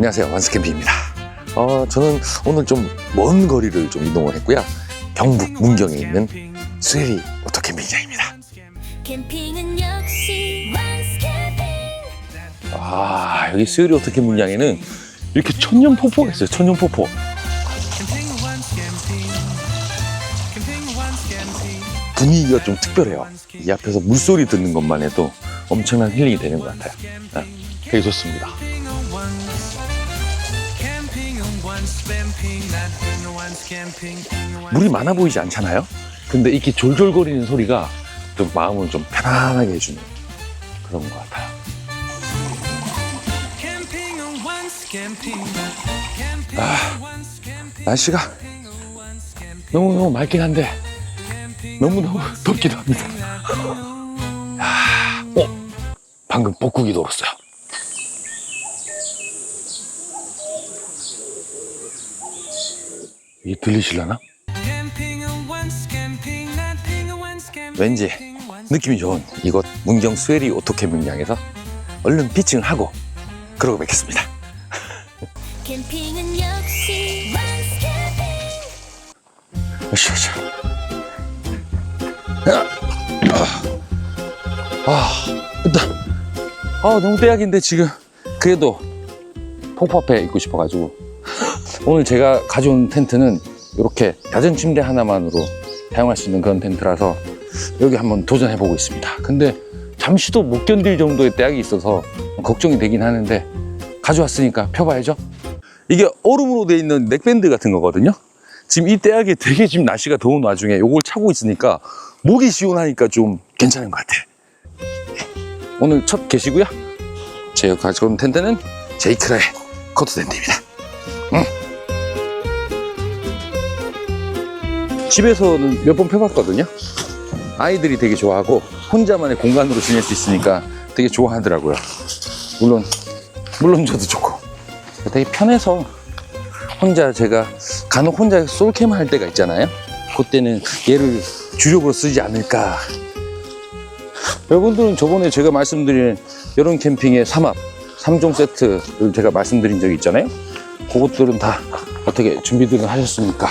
안녕하세요. 완스캠핑입니다. 어, 저는 오늘 좀 먼 거리를 좀 이동을 했고요. 경북 문경에 있는 스웨리 오토캠핑장입니다. 아 여기 스웨리 오토캠핑장에는 이렇게 천년 폭포가 있어요. 천년 폭포. 분위기가 좀 특별해요. 이 앞에서 물소리 듣는 것만 해도 엄청난 힐링이 되는 것 같아요. 아, 되게 좋습니다 물이 많아 보이지 않잖아요 근데 이렇게 졸졸거리는 소리가 좀 마음을 좀 편안하게 해주는 그런 것 같아요 날씨가 너무너무 맑긴 한데 너무너무 덥기도 합니다. 아, 어? 방금 볶국이 돌았어요. 이 들리실라나? 왠지 느낌이 좋은 이곳 문경 스웨리 오토캠핑장에서 얼른 피칭하고 그러고 뵙겠습니다. 캠핑은 역시 캠핑 으쌰, 으쌰. 아, 아, 일단, 아, 너무 빼약인데 지금 그래도 폭포 앞에 있고 싶어가지고 오늘 제가 가져온 텐트는 이렇게 야전 침대 하나만으로 사용할 수 있는 그런 텐트라서 여기 한번 도전해 보고 있습니다. 근데 잠시도 못 견딜 정도의 떼약이 있어서 걱정이 되긴 하는데 가져왔으니까 펴봐야죠. 이게 얼음으로 돼 있는 넥밴드 같은 거거든요. 지금 이 떼약이 되게 지금 날씨가 더운 와중에 요걸 차고 있으니까 목이 시원하니까 좀 괜찮은 것 같아. 오늘 첫 계시고요. 제가 가져온 텐트는 제이크라의 코트 텐트입니다. 응. 집에서는 몇 번 펴봤거든요. 아이들이 되게 좋아하고 혼자만의 공간으로 지낼 수 있으니까 되게 좋아하더라고요. 물론 물론 저도 좋고 되게 편해서 혼자 제가 간혹 혼자 솔캠 할 때가 있잖아요. 그때는 얘를 주력으로 쓰지 않을까. 여러분들은 저번에 제가 말씀드린 여름 캠핑의 삼합, 3종 세트를 제가 말씀드린 적이 있잖아요. 그것들은 다 어떻게 준비들은 하셨습니까?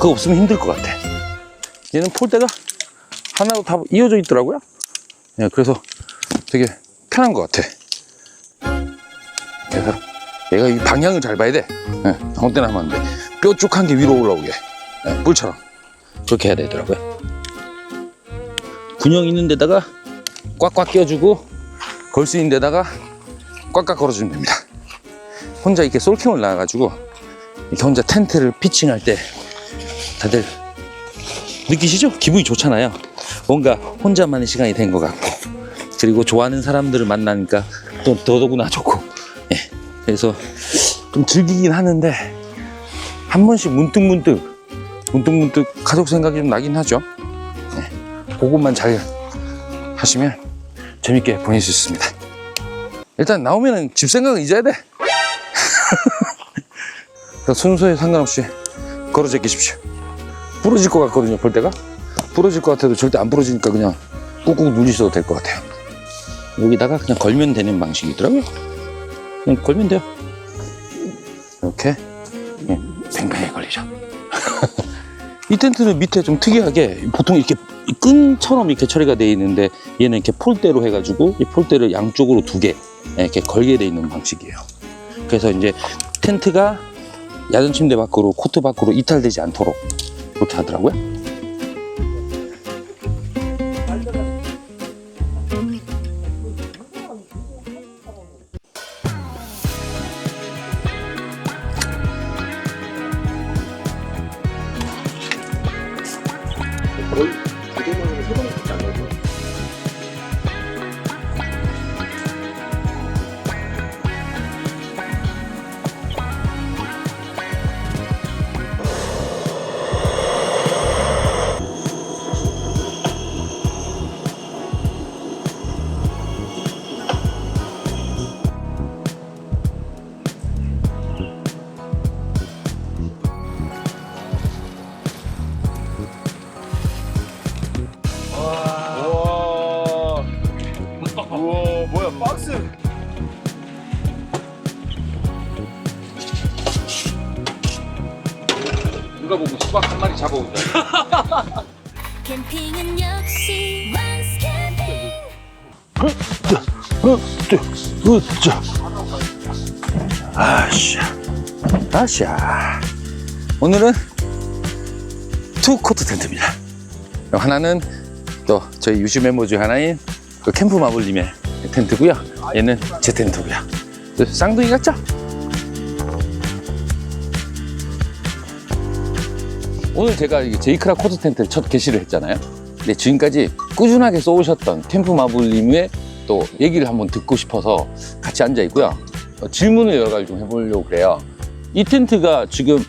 아, 그거 없으면 힘들 것 같아. 얘는 폴대가 하나로 다 이어져 있더라고요. 예, 그래서 되게 편한 것 같아. 그래서 얘가 이 방향을 잘 봐야 돼. 예, 아무 때나 하면 안 돼. 뾰족한 게 위로 올라오게. 예, 뿔처럼. 그렇게 해야 되더라고요. 군형 있는 데다가 꽉꽉 껴주고 걸 수 있는 데다가 꽉꽉 걸어주면 됩니다. 혼자 이렇게 솔캠을 나와가지고 이렇게 혼자 텐트를 피칭할 때 다들 느끼시죠? 기분이 좋잖아요. 뭔가 혼자만의 시간이 된 것 같고 그리고 좋아하는 사람들을 만나니까 또 더더구나 좋고 예, 그래서 좀 즐기긴 하는데 한 번씩 문득문득 문득문득 가족 생각이 좀 나긴 하죠. 예, 그것만 잘 하시면 재밌게 보낼 수 있습니다. 일단 나오면은 집 생각은 잊어야 돼. 순서에 상관없이 걸어 제 끼십시오. 부러질 것 같거든요, 볼 때가. 부러질 것 같아도 절대 안 부러지니까 그냥 꾹꾹 누리셔도 될 것 같아요. 여기다가 그냥 걸면 되는 방식이더라고요. 그냥 걸면 돼요. 이렇게 예, 팽팽하게 걸리죠. 이 텐트는 밑에 좀 특이하게 보통 이렇게 끈처럼 이렇게 처리가 되어 있는데 얘는 이렇게 폴대로 해가지고 이 폴대를 양쪽으로 두 개 이렇게 걸게 되어 있는 방식이에요. 그래서 이제 텐트가 야전 침대 밖으로 코트 밖으로 이탈되지 않도록 그렇게 하더라고요. 뭘? 잡아온다. 캠핑은 역시 원스 캠핑. 아샤. 아샤. 오늘은 투 코트 텐트입니다. 하나는 또 저희 유시 멤버 중 하나인 그 캠프 마블님의 텐트고요. 얘는 제 텐트고요. 그 쌍둥이 같죠? 오늘 제가 이 제이크라 코트 텐트를 첫 게시를 했잖아요. 근데 지금까지 꾸준하게 쏘오셨던 캠프 마블님의 또 얘기를 한번 듣고 싶어서 같이 앉아 있고요. 어, 질문을 여러 가지 좀 해보려고 그래요. 이 텐트가 지금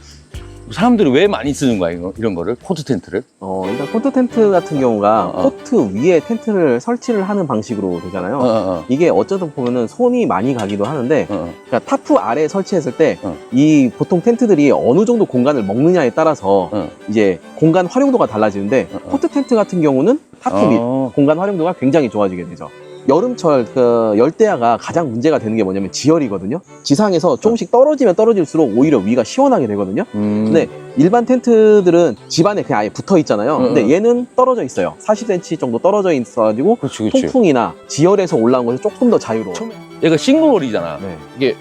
사람들이 왜 많이 쓰는 거야, 이거- 이런 거를? 코트 텐트를? 어, 일단 코트 텐트 같은 경우가 어, 어. 코트 위에 텐트를 설치를 하는 방식으로 되잖아요. 어, 어, 이게 어쩌다 보면은 손이 많이 가기도 하는데 어, 어. 그러니까 타프 아래에 설치했을 때 어. 이 보통 텐트들이 어느 정도 공간을 먹느냐에 따라서 어. 이제 공간 활용도가 달라지는데 어, 어. 코트 텐트 같은 경우는 타프 밑 어. 공간 활용도가 굉장히 좋아지게 되죠. 여름철 그 열대야가 가장 문제가 되는 게 뭐냐면 지열이거든요. 지상에서 조금씩 떨어지면 떨어질수록 오히려 위가 시원하게 되거든요. 음. 근데 일반 텐트들은 집안에 그냥 아예 붙어 있잖아요. 응, 근데 응. 얘는 떨어져 있어요. 40cm 정도 떨어져 있어가지고 그렇지, 그렇지. 통풍이나 지열에서 올라온 것이 조금 더 자유로워. 얘가 싱글홀이잖아. 네. 이게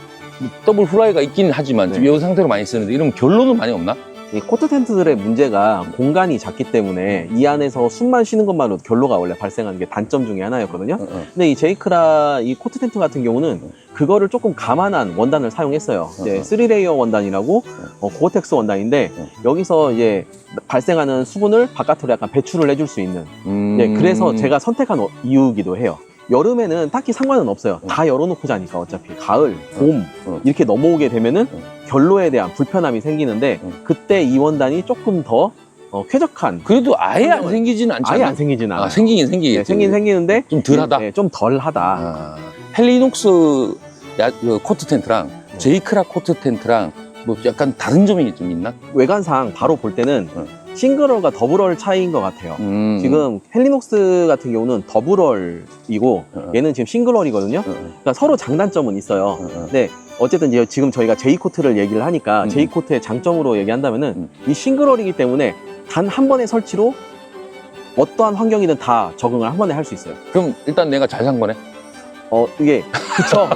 더블 후라이가 있긴 하지만 지금 네. 이 상태로 많이 쓰는데 이러면 결론은 많이 없나? 이 코트 텐트들의 문제가 공간이 작기 때문에 이 안에서 숨만 쉬는 것만으로도 결로가 원래 발생하는 게 단점 중에 하나였거든요. 어, 어. 근데 이 제이크라 이 코트 텐트 같은 경우는 그거를 조금 감안한 원단을 사용했어요. 이제 어. 3레이어 원단이라고 어, 고어텍스 원단인데 어. 여기서 이제 발생하는 수분을 바깥으로 약간 배출을 해줄 수 있는 음. 네, 그래서 제가 선택한 어- 이유이기도 해요. 여름에는 딱히 상관은 없어요. 어. 다 열어놓고 자니까 어차피 가을, 봄 어. 이렇게 넘어오게 되면은 어. 결로에 대한 불편함이 생기는데 어. 그때 이 원단이 조금 더 어, 쾌적한 그래도 아예 안 생기지는 않잖아. 아예 안 생기진 않아요. 아, 생기긴 생기겠지. 네, 생긴 생기는데 좀 덜하다. 네, 좀 덜하다. 아, 헬리녹스 야, 그 코트 텐트랑 네. 제이크라 코트 텐트랑 뭐 약간 다른 점이 좀 있나? 외관상 바로 볼 때는 어. 싱글얼과 더블얼 차이인 것 같아요. 음. 지금 헬리녹스 같은 경우는 더블얼이고 어. 얘는 지금 싱글얼이거든요. 어, 어, 그러니까 서로 장단점은 있어요. 어, 어. 네, 어쨌든 이제 지금 저희가 제이 코트를 얘기를 하니까 음. 제이 코트의 장점으로 얘기한다면은 음. 이 싱글얼이기 때문에 단 한 번의 설치로 어떠한 환경이든 다 적응을 한 번에 할 수 있어요. 그럼 일단 내가 잘 산 거네. 어 이게 그쵸?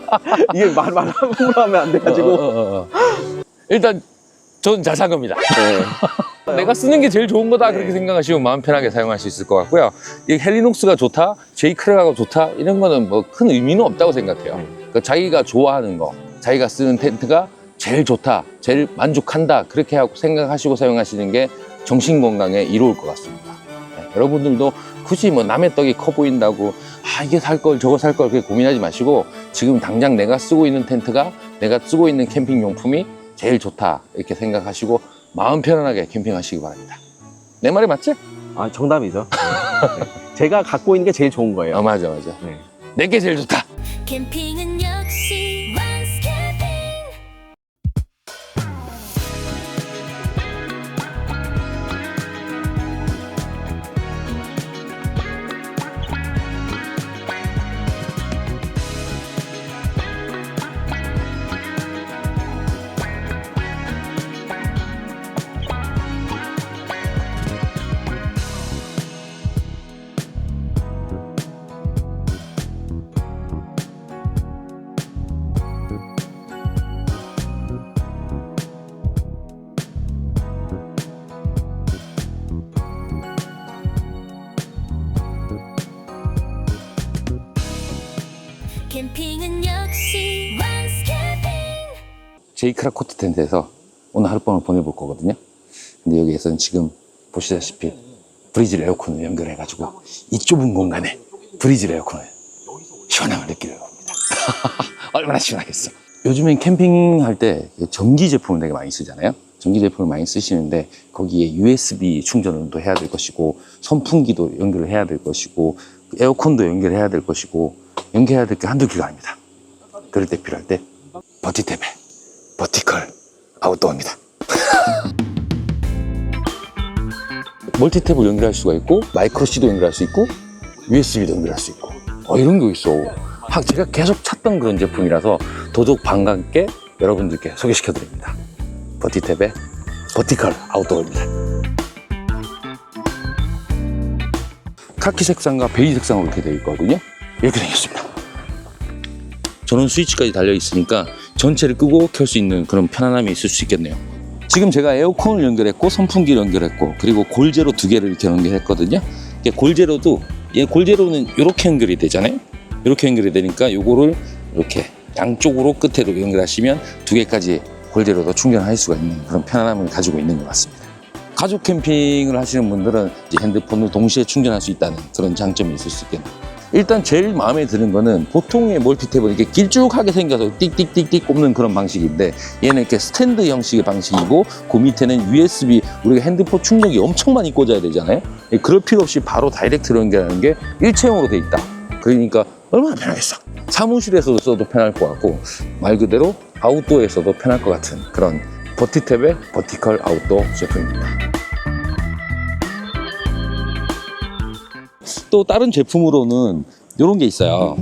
이게 말 말함으로 하면 안 돼가지고 어, 어, 어, 어. 일단 저는 잘산 겁니다. 네. 내가 쓰는 게 제일 좋은 거다 네. 그렇게 생각하시면 마음 편하게 사용할 수 있을 것 같고요. 이 헬리녹스가 좋다, 제이크라가 좋다 이런 거는 뭐 큰 의미는 없다고 생각해요. 네. 그러니까 자기가 좋아하는 거, 자기가 쓰는 텐트가 제일 좋다, 제일 만족한다 그렇게 하고 생각하시고 사용하시는 게 정신 건강에 이로울 것 같습니다. 네, 여러분들도 굳이 뭐 남의 떡이 커 보인다고 아 이게 살 걸 저거 살 걸 그렇게 고민하지 마시고 지금 당장 내가 쓰고 있는 텐트가 내가 쓰고 있는 캠핑 용품이 제일 좋다 이렇게 생각하시고 마음 편안하게 캠핑하시기 바랍니다. 내 말이 맞지? 아 정답이죠. 네. 제가 갖고 있는 게 제일 좋은 거예요. 아 맞아 맞아. 네. 내게 제일 좋다. 캠핑은 역시 제이크라 코트 텐트에서 오늘 하룻밤을 보내볼 거거든요. 근데 여기에서는 지금 보시다시피 브리즈 에어컨을 연결해 가지고 이 좁은 공간에 브리즈 에어컨을 시원함을 느끼려고 합니다. 얼마나 시원하겠어. 요즘엔 캠핑할 때 전기 제품을 되게 많이 쓰잖아요. 전기 제품을 많이 쓰시는데 거기에 USB 충전을 또 해야 될 것이고 선풍기도 연결을 해야 될 것이고 에어컨도 연결해야 될 것이고 연결해야 될 게 한두 개가 아닙니다. 그럴 때 필요할 때 버티탭에 버티컬 아웃도어입니다. 멀티탭을 연결할 수가 있고 마이크로 C도 연결할 수 있고 USB도 연결할 수 있고 어, 이런 게 있어. 하- 제가 계속 찾던 그런 제품이라서 더더욱 반갑게 여러분들께 소개시켜 드립니다. 버티탭에 버티컬 아웃도어입니다. 카키 색상과 베이지 색상으로 이렇게 되어 있거든요. 이렇게 생겼습니다. 전원 스위치까지 달려 있으니까 전체를 끄고 켤 수 있는 그런 편안함이 있을 수 있겠네요. 지금 제가 에어컨을 연결했고 선풍기를 연결했고 그리고 골제로 두 개를 이렇게 연결했거든요. 골제로도 얘 골제로는 이렇게 연결이 되잖아요. 이렇게 연결이 되니까 요거를 이렇게 양쪽으로 끝으로 연결하시면 두 개까지 골제로도 충전할 수가 있는 그런 편안함을 가지고 있는 것 같습니다. 가족 캠핑을 하시는 분들은 핸드폰을 동시에 충전할 수 있다는 그런 장점이 있을 수 있겠네요. 일단 제일 마음에 드는 거는 보통의 멀티탭은 이렇게 길쭉하게 생겨서 띡띡띡띡 꼽는 그런 방식인데 얘는 이렇게 스탠드 형식의 방식이고 그 밑에는 USB 우리가 핸드폰 충전기 엄청 많이 꽂아야 되잖아요. 예, 그럴 필요 없이 바로 다이렉트로 연결하는 게 일체형으로 돼 있다. 그러니까 얼마나 편하겠어. 사무실에서도 써도 편할 것 같고 말 그대로 아웃도어에서도 편할 것 같은 그런 버티탭의 버티컬 아웃도어 제품입니다. 또 다른 제품으로는 이런 게 있어요.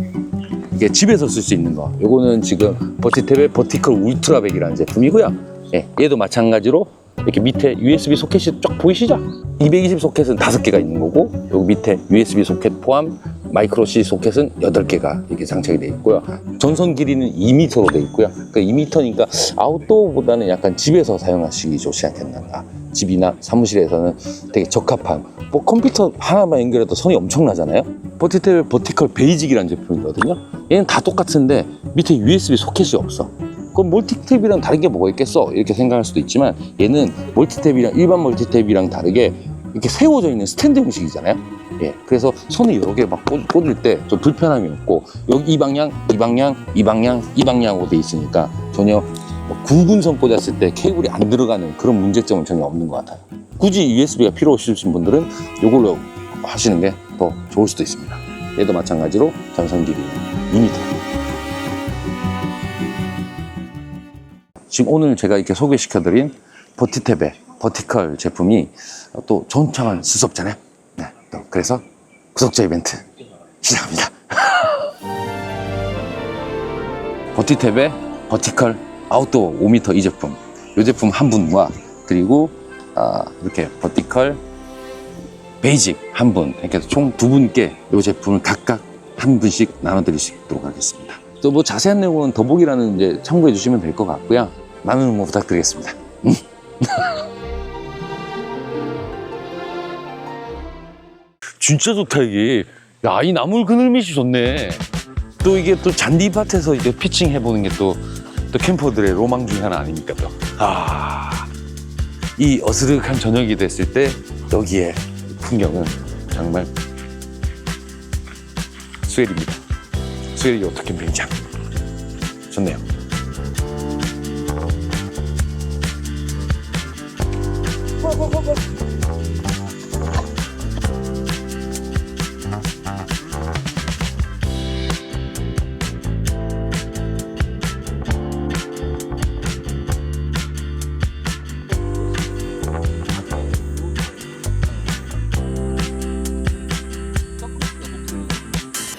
이게 집에서 쓸 수 있는 거. 요거는 지금 버티탭의 버티컬 울트라백이라는 제품이고요. 예, 얘도 마찬가지로 이렇게 밑에 USB 소켓이 쫙 보이시죠? 220 소켓은 다섯 개가 있는 거고 여기 밑에 USB 소켓 포함 마이크로 C 소켓은 8개가 이렇게 장착이 되어 있고요. 전선 길이는 2m로 되어 있고요. 그러니까 2m니까 아웃도어보다는 약간 집에서 사용하시기 좋지 않겠나. 집이나 사무실에서는 되게 적합한 뭐 컴퓨터 하나만 연결해도 선이 엄청나잖아요. 버티탭의 버티컬 베이직이라는 제품이거든요. 얘는 다 똑같은데 밑에 USB 소켓이 없어. 그럼 멀티탭이랑 다른 게 뭐가 있겠어? 이렇게 생각할 수도 있지만 얘는 멀티탭이랑 일반 멀티탭이랑 다르게 이렇게 세워져 있는 스탠드 형식이잖아요. 예, 그래서 손을 여러 개 막 꽂을 때 좀 불편함이 없고 여기 이 방향, 이 방향, 이 방향, 이 방향으로 돼 있으니까 전혀 뭐 구분선 꽂았을 때 케이블이 안 들어가는 그런 문제점은 전혀 없는 것 같아요. 굳이 USB가 필요 없으신 분들은 이걸로 하시는 게 더 좋을 수도 있습니다. 얘도 마찬가지로 전선 길이는 2m. 지금 오늘 제가 이렇게 소개시켜드린 버티탭의 버티컬 제품이 또 전창한 수습잖아요. 네, 또 그래서 구독자 이벤트 시작합니다. 버티탭의 버티컬 아웃도어 5m 이 제품, 이 제품 한 분과 그리고 아, 이렇게 버티컬 베이직 한 분, 이렇게 총 두 분께 이 제품을 각각 한 분씩 나눠드릴 수 있도록 하겠습니다. 또 뭐 자세한 내용은 더보기라는 이제 참고해 주시면 될 것 같고요. 많은 응원 부탁드리겠습니다. 음. 진짜 좋다 이게. 야 이 나물 그늘밑이 좋네. 또 이게 또 잔디밭에서 이제 피칭 해보는 게 또 또 캠퍼들의 로망 중에 하나 아닙니까 또. 아. 이 어스름한 저녁이 됐을 때 여기에 풍경은 정말 스웰입니다. 스웰이 요트 캠핑장. 좋네요.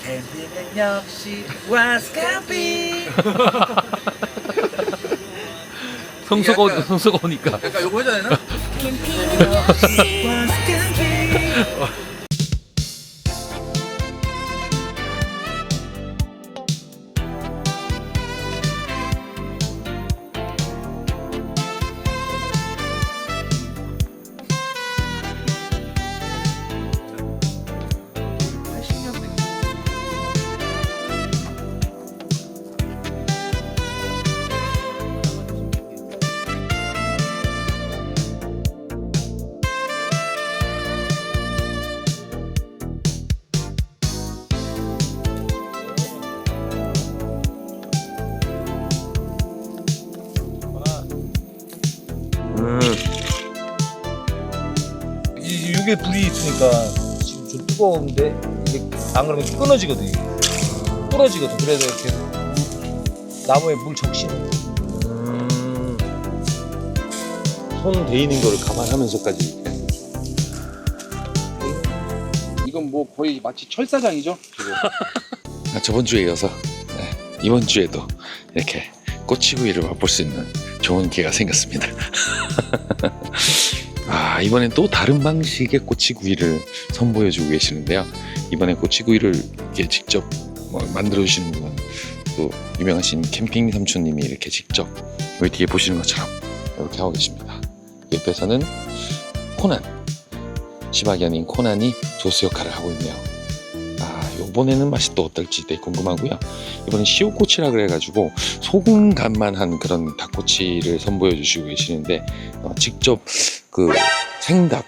캠핑은 역시 와스 캠핑 성수가 성수가 오니까 약간 요거 해야 되나? 역시 와스 캠핑 이- 이게 불이 있으니까 지금 좀 뜨거운데 이게 안 그러면 끊어지거든 이게. 부러지거든 그래서 이렇게 나무에 물 적시는 음. 손 데이는 거를 감안하면서까지 이건 뭐 거의 마치 철사장이죠 지금 아, 저번 주에 이어서 네, 이번 주에도 이렇게 꼬치구이를 맛볼 수 있는 좋은 기회가 생겼습니다. 아, 이번엔 또 다른 방식의 꼬치구이를 선보여주고 계시는데요. 이번에 꼬치구이를 이렇게 직접 뭐 만들어 주시는 분은 또 유명하신 캠핑 삼촌님이 이렇게 직접 여기 뒤에 보시는 것처럼 이렇게 하고 계십니다. 옆에서는 코난, 시바견인 코난이 조수 역할을 하고 있네요. 아, 요번에는 맛이 또 어떨지 되게 궁금하고요. 이번엔 시오꼬치라 그래가지고 소금 간만 한 그런 닭꼬치를 선보여 주시고 계시는데 어, 직접 그 생닭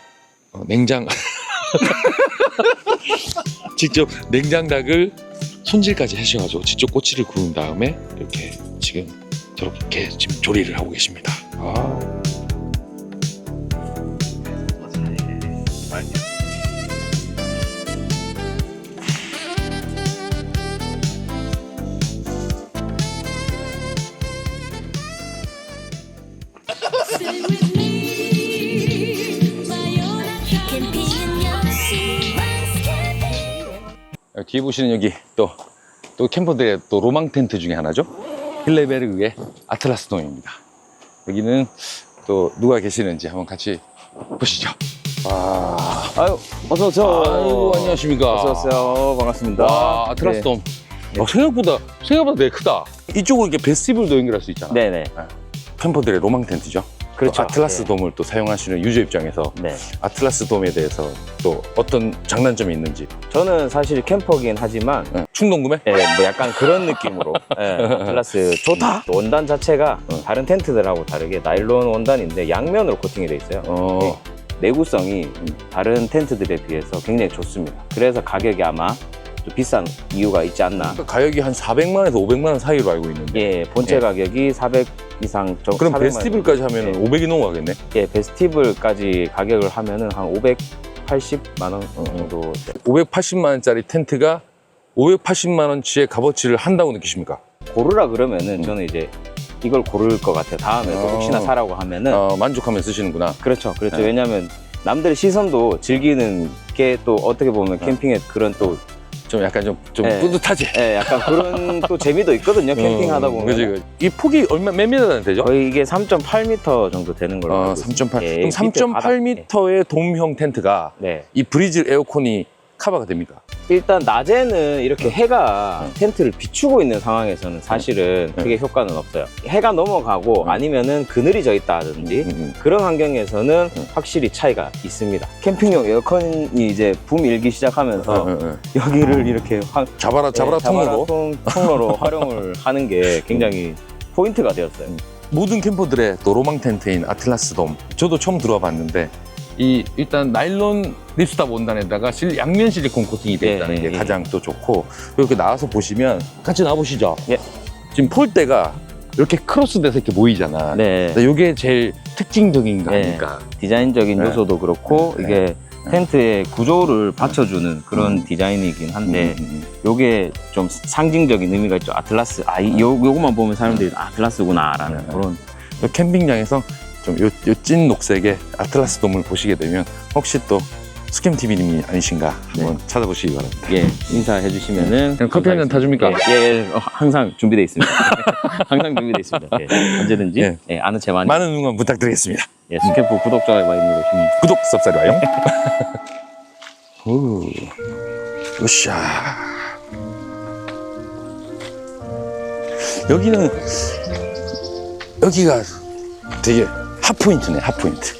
어, 냉장 직접 냉장닭을 손질까지 하셔가지고 직접 꼬치를 구운 다음에 이렇게 지금 저렇게 지금 조리를 하고 계십니다. 아. 뒤에 보시는 여기 또, 또 캠퍼들의 또 로망 텐트 중에 하나죠. 힐레베르그의 아틀라스 돔입니다. 여기는 또 누가 계시는지 한번 같이 보시죠. 와, 아유, 어서 오세요. 아이고, 안녕하십니까. 어서 오세요. 반갑습니다. 와, 아틀라스 돔. 어, 생각보다, 생각보다 되게 크다. 이쪽으로 이렇게 페스티벌도 연결할 수 있잖아. 네, 네. 캠퍼들의 로망 텐트죠. 그렇죠. 또 아틀라스 네. 돔을 또 사용하시는 유저 입장에서 네. 아틀라스 돔에 대해서 또 어떤 장단점이 있는지 저는 사실 캠퍼긴 하지만 네. 충동 구매? 예, 뭐 약간 그런 느낌으로 예, 아틀라스 좋다 원단 자체가 어. 다른 텐트들하고 다르게 나일론 원단인데 양면으로 코팅이 돼 있어요 어, 내구성이 다른 텐트들에 비해서 굉장히 좋습니다 그래서 가격이 아마 좀 비싼 이유가 있지 않나 그러니까 가격이 한 400만에서 500만 원 사이로 알고 있는데 예 본체 예. 가격이 400 이상 정도 그럼 400만 페스티벌까지 하면 예. 500이 넘어가겠네? 예 페스티벌까지 가격을 하면은 한 580만 원 정도 580만 원짜리 텐트가 580만 원치의 값어치를 한다고 느끼십니까? 고르라 그러면은 저는 이제 이걸 고를 것 같아요 다음에 또 어. 혹시나 사라고 하면은 어, 만족하면 쓰시는구나. 그렇죠, 그렇죠. 네. 왜냐하면 남들의 시선도 즐기는 게 또 어떻게 보면 네. 캠핑의 그런 또 좀 약간 좀, 좀 네. 뿌듯하지? 예, 약간 그런 또 재미도 있거든요. 캠핑하다 어, 보면 그지, 그지. 이 폭이 얼마, 몇 미터나 되죠? 거의 이게 3.8m 정도 되는 걸로 어, 알고 있습니다. 3.8. 예, 그럼 밑에 바닥. 3.8m의 돔형 텐트가 네. 이 브리즈 에어컨이 커버가 됩니까? 일단 낮에는 네. 이렇게 해가 텐트를 비추고 있는 상황에서는 사실은 네. 크게 효과는 없어요. 해가 넘어가고 네. 아니면은 그늘이 져 있다든지 음, 음. 그런 환경에서는 네. 확실히 차이가 있습니다. 캠핑용 에어컨이 이제 붐 일기 시작하면서 어. 여기를 이렇게 확 잡아라, 잡아라 네, 통로로. 통, 통로로 활용을 하는 게 굉장히 포인트가 되었어요. 모든 캠퍼들의 또 로망 텐트인 아틀라스 돔 저도 처음 들어와 봤는데 이 일단 나일론 립스탑 원단에다가 실, 양면 실리콘 코팅이 되어 예, 있다는 예, 게 예. 가장 또 좋고 이렇게 나와서 보시면 같이 나와 보시죠 예. 지금 폴대가 이렇게 크로스돼서 이렇게 모이잖아 네. 이게 제일 특징적인 거 네. 아닐까 디자인적인 네. 요소도 그렇고 네. 이게 텐트의 구조를 받쳐주는 그런 디자인이긴 한데 음, 음, 요게 좀 상징적인 의미가 있죠. 아틀라스. 아, 이, 요, 요거만 보면 사람들이 아, 아틀라스구나라는 네. 그런. 음. 요 캠핑장에서 좀요찐 녹색의 아틀라스 돔을 보시게 되면 혹시 또 스캠 TV님이 아니신가 한번 찾아보시기 바랍니다 예, 인사해 주시면은. 그럼 커피 한잔 타줍니까? 예, 예, 예. 어, 항상 준비되어 있습니다. 항상 준비되어 있습니다. 예, 언제든지. 예. 예. 아는 체 많이. 많은 응원 부탁드리겠습니다 예, 스캠프 구독, 좋아요 많이 누르시면. 구독 쌉싸리 와요. 오, 으쌰. 여기는 여기가 되게 핫포인트네, 핫포인트.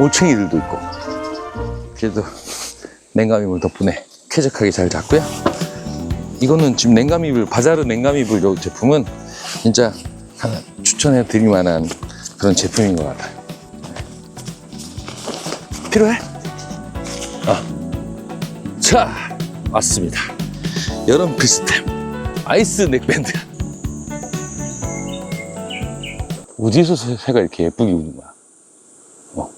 올챙이들도 있고. 그래도 냉감이불 덕분에 쾌적하게 잘 잤고요. 이거는 지금 냉감이불, 바자르 냉감이불 요 제품은 진짜 하나 추천해 드릴 만한 그런 제품인 것 같아요. 필요해? 아. 자, 왔습니다. 여름 필수템. 아이스 넥밴드. 어디서 새- 새가 이렇게 예쁘게 우는 거야? 어.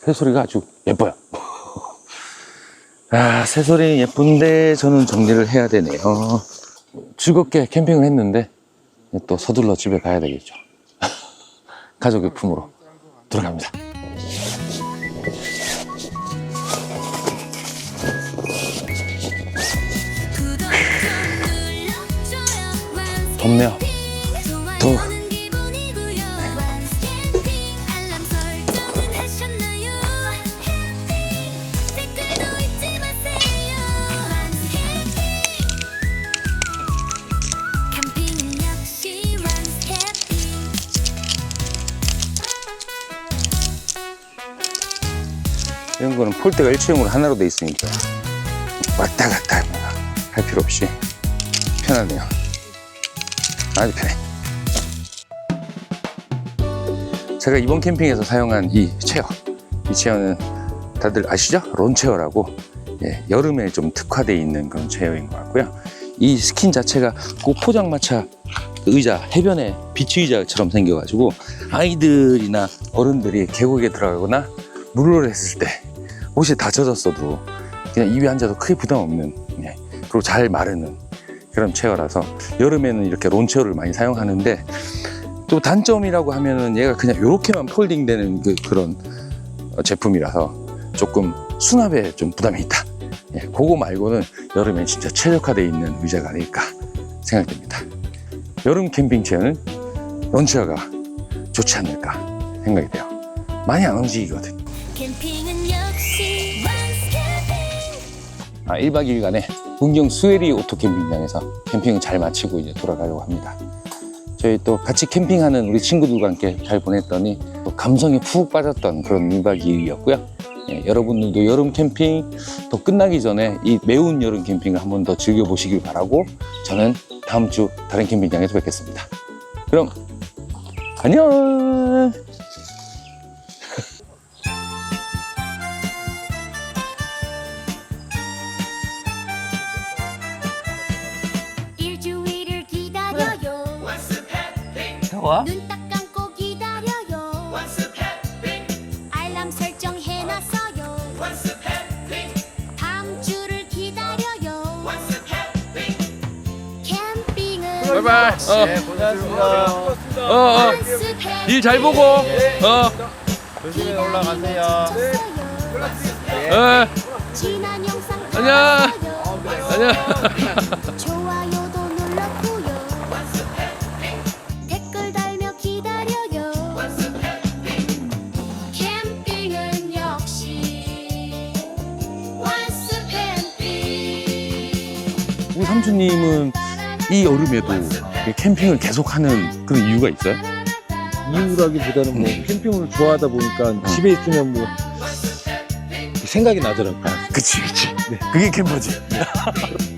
새소리가 아주 예뻐요. 아, 새소리 예쁜데 저는 정리를 해야 되네요. 즐겁게 캠핑을 했는데 또 서둘러 집에 가야 되겠죠. 가족의 품으로 들어갑니다. 은 역시 once camping 이런 거는 폴대가 일체형으로 하나로 돼 있으니까 왔다 갔다 할 필요 없이 편하네요. 아주 편해. 제가 이번 캠핑에서 사용한 이 체어, 이 체어는 다들 아시죠? 론체어라고 예, 여름에 좀 특화되어 있는 그런 체어인 것 같고요. 이 스킨 자체가 꼭 포장마차 의자, 해변에 비치 의자처럼 생겨가지고 아이들이나 어른들이 계곡에 들어가거나 물놀이 했을 때 옷이 다 젖었어도 그냥 이 위에 앉아도 크게 부담 없는 예, 그리고 잘 마르는 그런 체어라서 여름에는 이렇게 론체어를 많이 사용하는데 또 단점이라고 하면은 얘가 그냥 이렇게만 폴딩되는 그, 그런 어, 제품이라서 조금 수납에 좀 부담이 있다. 예, 그거 말고는 여름에 진짜 최적화되어 있는 의자가 아닐까 생각됩니다. 여름 캠핑 체어는 론체어가 좋지 않을까 생각이 돼요. 많이 안 움직이거든. 아, 1박 2일간의 문경 수에리 오토 캠핑장에서 캠핑을 잘 마치고 이제 돌아가려고 합니다. 저희 또 같이 캠핑하는 우리 친구들과 함께 잘 보냈더니 또 감성에 푹 빠졌던 그런 1박 2일이었고요. 예, 여러분들도 여름 캠핑 또 끝나기 전에 이 매운 여름 캠핑을 한번 더 즐겨보시길 바라고 저는 다음 주 다른 캠핑장에서 뵙겠습니다. 그럼 안녕! 좋아? 눈딱 감고 기다려요 알람 설정해놨어요 다음 주를 기다려요 캠핑은 바이바이. 어, 네, 고생하셨습니다. 어, 어. 일잘 보고. 어, 조심히 올라가세요. 어. 지난 영상 안녕. 봤어요. 안녕. 삼촌님은 이 여름에도 캠핑을 계속하는 그런 이유가 있어요? 이유라기보다는 뭐 캠핑을 좋아하다 보니까 집에 있으면 뭐 생각이 나더라고요. 그치, 그치. 그게 캠퍼지.